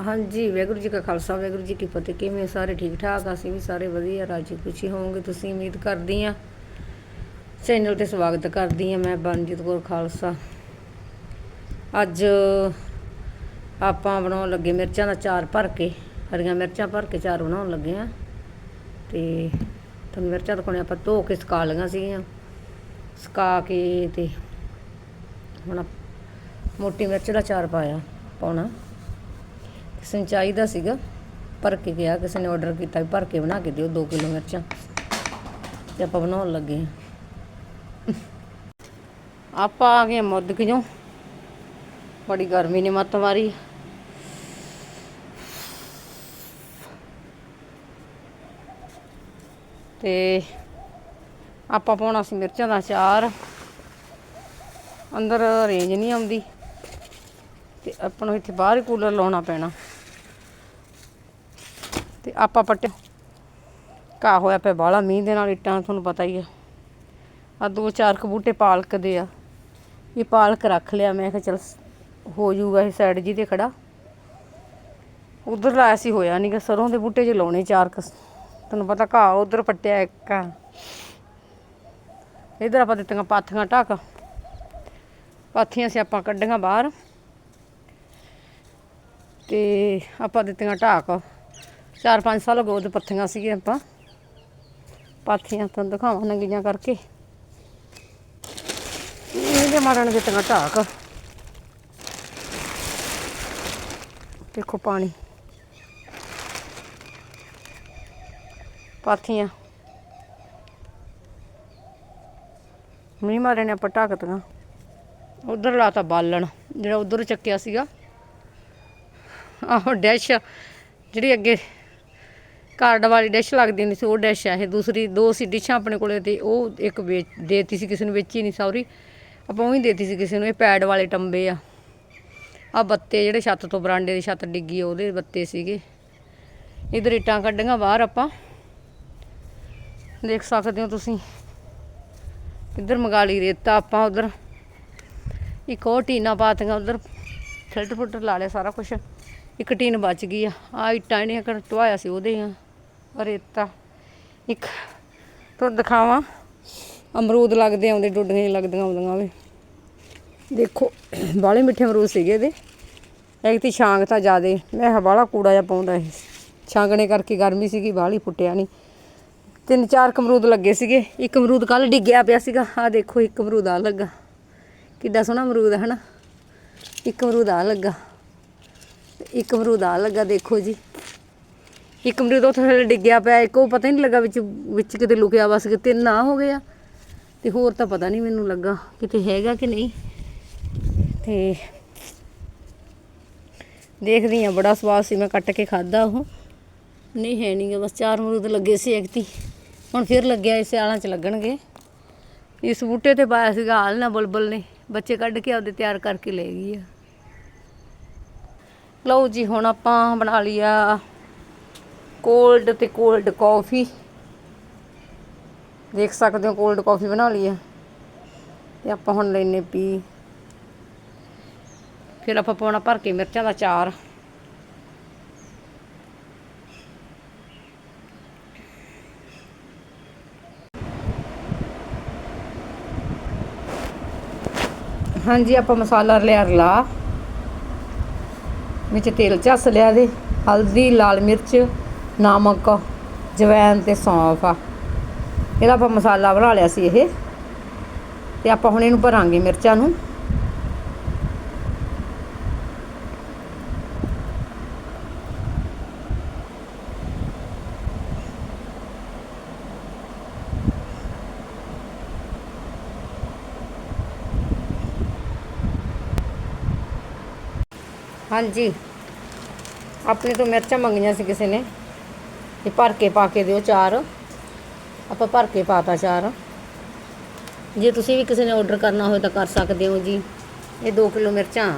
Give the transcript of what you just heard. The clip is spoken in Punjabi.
ਹਾਂਜੀ, ਵਾਹਿਗੁਰੂ ਜੀ ਕਾ ਖਾਲਸਾ, ਵਾਹਿਗੁਰੂ ਜੀ ਕੀ ਫਤਿਹ। ਕਿਵੇਂ ਸਾਰੇ ਠੀਕ ਠਾਕ? ਅਸੀਂ ਵੀ ਸਾਰੇ ਵਧੀਆ, ਰਾਜੀ ਖੁਸ਼ੀ ਹੋਵੋਗੇ। ਤੁਸੀਂ ਉਮੀਦ ਕਰਦੀ ਆ ਚੈਨਲ ਤੇ ਸਵਾਗਤ ਕਰਦੀ ਆ ਮੈਂ, ਬਨਜੀਤ ਕੌਰ ਖਾਲਸਾ। ਅੱਜ ਆਪਾਂ ਬਣਾਉਣ ਲੱਗੇ ਮਿਰਚਾਂ ਦਾ ਚਾਰ ਭਰ ਕੇ, ਹਰੀਆਂ ਮਿਰਚਾਂ ਭਰ ਕੇ ਚਾਰ ਬਣਾਉਣ ਲੱਗੇ ਆ ਤੇ ਤੁਹਾਨੂੰ ਮਿਰਚਾਂ ਦਿਖਾਉਣੇ ਆਪਾਂ ਧੋ ਕੇ ਸੁਕਾ ਲਈਆਂ ਸੀਗੀਆਂ। ਸੁਕਾ ਕੇ ਤੇ ਹੁਣ ਮੋਟੀ ਮਿਰਚ ਦਾ ਚਾਰ ਪਾਇਆ, ਪਾਉਣਾ। ਕਿਸੇ ਨੂੰ ਚਾਹੀਦਾ ਸੀਗਾ, ਭਰ ਕੇ ਗਿਆ, ਕਿਸੇ ਨੇ ਆਰਡਰ ਕੀਤਾ ਵੀ ਭਰ ਕੇ ਬਣਾ ਕੇ ਦਿਓ 2 ਕਿਲੋ ਮਿਰਚਾਂ। ਤੇ ਆਪਾਂ ਬਣਾਉਣ ਲੱਗੇ ਹਾਂ। ਆਪਾਂ ਆ ਗਏ ਮੁੱਦ ਕਿਉਂ? ਬੜੀ ਗਰਮੀ ਨੇ ਮੱਤ ਮਾਰੀ। ਤੇ ਆਪਾਂ ਪਾਉਣਾ ਸੀ ਮਿਰਚਾਂ ਦਾ ਅਚਾਰ। ਅੰਦਰ ਰੇਂਜ ਨਹੀਂ ਆਉਂਦੀ। ਤੇ ਆਪਾਂ ਨੂੰ ਇੱਥੇ ਬਾਹਰ ਹੀ ਕੂਲਰ ਲਾਉਣਾ ਪੈਣਾ। ਤੇ ਆਪਾਂ ਪੱਟੇ ਘਾਹ ਹੋਇਆ ਪਿਆ, ਬਾਹਲਾ ਮੀਂਹ ਦੇ ਨਾਲ ਇੱਟਾਂ, ਤੁਹਾਨੂੰ ਪਤਾ ਹੀ ਆ। ਆ ਦੋ ਚਾਰ ਕੁ ਬੂਟੇ ਪਾਲਕ ਦੇ ਆ। ਇਹ ਪਾਲਕ ਰੱਖ ਲਿਆ, ਮੈਂ ਕਿਹਾ ਚਲ ਹੋ ਜਾਊਗਾ ਇਹ ਸਾਈਡ ਜੀ ਤੇ ਖੜਾ। ਉਧਰ ਲਾਇਆ ਸੀ, ਹੋਇਆ ਨਹੀਂਗਾ ਸਰੋਂ ਦੇ ਬੂਟੇ 'ਚ ਲਾਉਣੇ ਚਾਰ ਕੁ। ਤੁਹਾਨੂੰ ਪਤਾ ਘਾਹ ਉਧਰ ਪੱਟਿਆ ਇੱਕ ਆ। ਇਧਰ ਆਪਾਂ ਦਿੱਤੀਆਂ ਪਾਥੀਆਂ ਢਾਕ। ਪਾਥੀਆਂ ਸੀ ਆਪਾਂ ਕੱਢੀਆਂ ਬਾਹਰ। ਤੇ ਆਪਾਂ ਦਿੱਤੀਆਂ ਢਾਕ। ਚਾਰ ਪੰਜ ਸਾਲ ਹੋ ਗਏ ਪੱਥੀਆਂ ਸੀਗੀਆਂ ਆਪਾਂ। ਪਾਥੀਆਂ ਤੁਹਾਨੂੰ ਦਿਖਾਵਾਂ ਨੰਗੀਆਂ ਕਰਕੇ। ਇਹਦੇ ਮਾਰਨ ਦਿੱਤੀਆਂ ਢਾਕ। ਦੇਖੋ ਪਾਣੀ। ਪਾਥੀਆਂ। ਮੀਂਹ ਮਾਰੇ ਨੇ ਆਪਾਂ ਢੱਕਤੀਆਂ ਉਧਰ ਲਾਤਾ ਬਾਲਣ, ਜਿਹੜਾ ਉਧਰ ਚੱਕਿਆ ਸੀਗਾ। ਆਹੋ ਡੈਸ਼, ਜਿਹੜੀ ਅੱਗੇ ਕਾਰਡ ਵਾਲੀ ਡਿਸ਼ ਲੱਗਦੀ ਹੁੰਦੀ ਸੀ, ਉਹ ਡਿਸ਼ ਆ ਇਹ। ਦੂਸਰੀ, ਦੋ ਸੀ ਡਿਸ਼ਾਂ ਆਪਣੇ ਕੋਲੇ ਤੇ ਉਹ ਇੱਕ ਵੇਚ, ਦੇਤੀ ਸੀ ਕਿਸੇ ਨੂੰ, ਵੇਚੀ ਨਹੀਂ ਸੌਰੀ। ਆਪਾਂ ਉਹੀ ਦੇਤੀ ਸੀ ਕਿਸੇ ਨੂੰ, ਇਹ ਪੈਡ ਵਾਲੇ ਟੰਬੇ ਆ। ਆ ਬੱਤੇ ਜਿਹੜੇ ਛੱਤ ਤੋਂ ਬਰਾਂਡੇ ਦੀ ਛੱਤ ਡਿੱਗੀ ਉਹਦੇ ਬੱਤੇ ਸੀਗੇ। ਇਧਰ ਇੱਟਾਂ ਕੱਢੀਆਂ ਬਾਹਰ ਆਪਾਂ। ਦੇਖ ਸਕਦੇ ਹੋ ਤੁਸੀਂ। ਇੱਧਰ ਮੰਗਾ ਲਈ ਰੇਤਾ ਆਪਾਂ ਉਧਰ। ਇੱਕ ਉਹ ਟੀਨਾ ਪਾਤੀਆਂ ਉਧਰ। ਫਿਲਟਰ ਫੁਲਟਰ ਲਾ ਲਿਆ ਸਾਰਾ ਕੁਝ ਇੱਕ ਟੀਨ ਬਚ ਗਈ ਆ। ਆ ਇੱਟਾਂ ਇਹਨੇ ਕਰ ਟਵਾਇਆ ਸੀ ਉਹਦੇ ਆ। ਰੇਤਾ ਇੱਕ ਤੁਹਾਨੂੰ ਦਿਖਾਵਾਂ। ਅਮਰੂਦ ਲੱਗਦੇ ਆਉਂਦੇ, ਡੁੱਡੀਆਂ ਲੱਗਦੀਆਂ ਆਉਂਦੀਆਂ ਵੇ। ਦੇਖੋ ਬਾਲੇ ਮਿੱਠੇ ਅਮਰੂਦ ਸੀਗੇ ਇਹਦੇ। ਇੱਕ ਛਾਂਗ ਤਾਂ ਜ਼ਿਆਦੇ, ਮੈਂ ਕਿਹਾ ਬਾਲਾ ਕੂੜਾ ਜਿਹਾ ਪਾਉਂਦਾ ਇਹ। ਛਾਂਗਣੇ ਕਰਕੇ ਗਰਮੀ ਸੀਗੀ, ਬਾਹਲੀ ਫੁੱਟਿਆ ਨਹੀਂ ਤਿੰਨ ਚਾਰ ਕੁ ਅਮਰੂਦ ਲੱਗੇ ਸੀਗੇ। ਇੱਕ ਅਮਰੂਦ ਕੱਲ ਡਿੱਗਿਆ ਪਿਆ ਸੀਗਾ। ਆ ਦੇਖੋ, ਇੱਕ ਅਮਰੂਦ ਆ ਲੱਗਾ। ਕਿੱਡਾ ਸੋਹਣਾ ਅਮਰੂਦ ਹੈ ਨਾ ਇੱਕ ਅਮਰੂਦ ਆ ਲੱਗਾ। ਇੱਕ ਅਮਰੂਦ ਆ ਲੱਗਾ, ਦੇਖੋ ਜੀ। ਇੱਕ ਅਮਰੂਦ ਉੱਥੇ ਥੱਲੇ ਡਿੱਗਿਆ ਪਿਆ, ਇੱਕ ਉਹ ਪਤਾ ਹੀ ਨਹੀਂ ਲੱਗਾ ਵਿੱਚ ਵਿੱਚ ਕਿਤੇ ਲੁਕਿਆ ਬਸ ਕਿ ਤਿੰਨ ਆ ਹੋ ਗਿਆ। ਆ ਤੇ ਹੋਰ ਤਾਂ ਪਤਾ ਨਹੀਂ ਮੈਨੂੰ ਲੱਗਾ ਕਿਤੇ ਹੈਗਾ ਕਿ ਨਹੀਂ। ਤੇ ਦੇਖਦੀ ਆ ਬੜਾ ਸਵਾਦ ਸੀ, ਮੈਂ ਕੱਟ ਕੇ ਖਾਦਾ ਉਹ। ਨਹੀਂ, ਹੈ ਨਹੀਂ ਬਸ ਚਾਰ ਅਮਰੂਦ ਲੱਗੇ ਸੀ ਐਕਤੀ ਹੁਣ ਫਿਰ ਲੱਗਿਆ ਇਸ ਆਲਾਂ ਚ ਲੱਗਣਗੇ। ਇਸ ਬੂਟੇ ਤੇ ਪਾਇਆ ਸੀਗਾ ਹਾਲ ਨਾ ਬੁਲਬੁਲ ਨੇ, ਬੱਚੇ ਕੱਢ ਕੇ ਆਪਦੇ ਤਿਆਰ ਕਰਕੇ ਲੈ ਗਈ ਆ। ਲਓ ਜੀ, ਹੁਣ ਆਪਾਂ ਬਣਾ ਲਿਆ ਕੋਲਡ ਤੇ ਕੋਲਡ ਕਾਫੀ। ਦੇਖ ਸਕਦੇ ਹੋ, ਕੋਲਡ ਕਾਫੀ ਬਣਾ ਲਈ ਆ। ਤੇ ਆਪਾਂ ਹੁਣ ਲੈਨੇ ਪੀ। ਫਿਰ ਆਪਾਂ ਪਾਉਣਾ ਭਰ ਕੇ ਮਿਰਚਾਂ ਦਾ ਚਾਰ। ਹਾਂਜੀ, ਆਪਾਂ ਮਸਾਲਾ ਲਿਆ ਰਲਾ। ਵਿੱਚ ਤੇਲ ਝੱਸ ਲਿਆ ਦੇ ਹਲਦੀ, ਲਾਲ ਮਿਰਚ। ਨਮਕ ਜਵੈਨ ਤੇ ਸੌਂਫ ਆ। ਇਹਦਾ ਆਪਾਂ ਮਸਾਲਾ ਬਣਾ ਲਿਆ ਸੀ ਇਹ। ਤੇ ਆਪਾਂ ਹੁਣ ਇਹਨੂੰ ਭਰਾਂਗੇ ਮਿਰਚਾਂ ਨੂੰ। ਹਾਂਜੀ। ਆਪਣੇ ਤੋਂ ਮਿਰਚਾਂ ਮੰਗੀਆਂ ਸੀ ਕਿਸੇ ਨੇ। ਇਹ ਭਰ ਕੇ ਪਾ ਕੇ ਦਿਓ ਚਾਰ। ਆਪਾਂ ਭਰ ਕੇ ਪਾਤਾ ਚਾਰ। ਜੇ ਤੁਸੀਂ ਵੀ ਕਿਸੇ ਨੇ ਆਰਡਰ ਕਰਨਾ ਹੋਵੇ ਤਾਂ ਕਰ ਸਕਦੇ ਹੋ ਜੀ। ਇਹ 2 ਕਿਲੋ ਮਿਰਚਾਂ।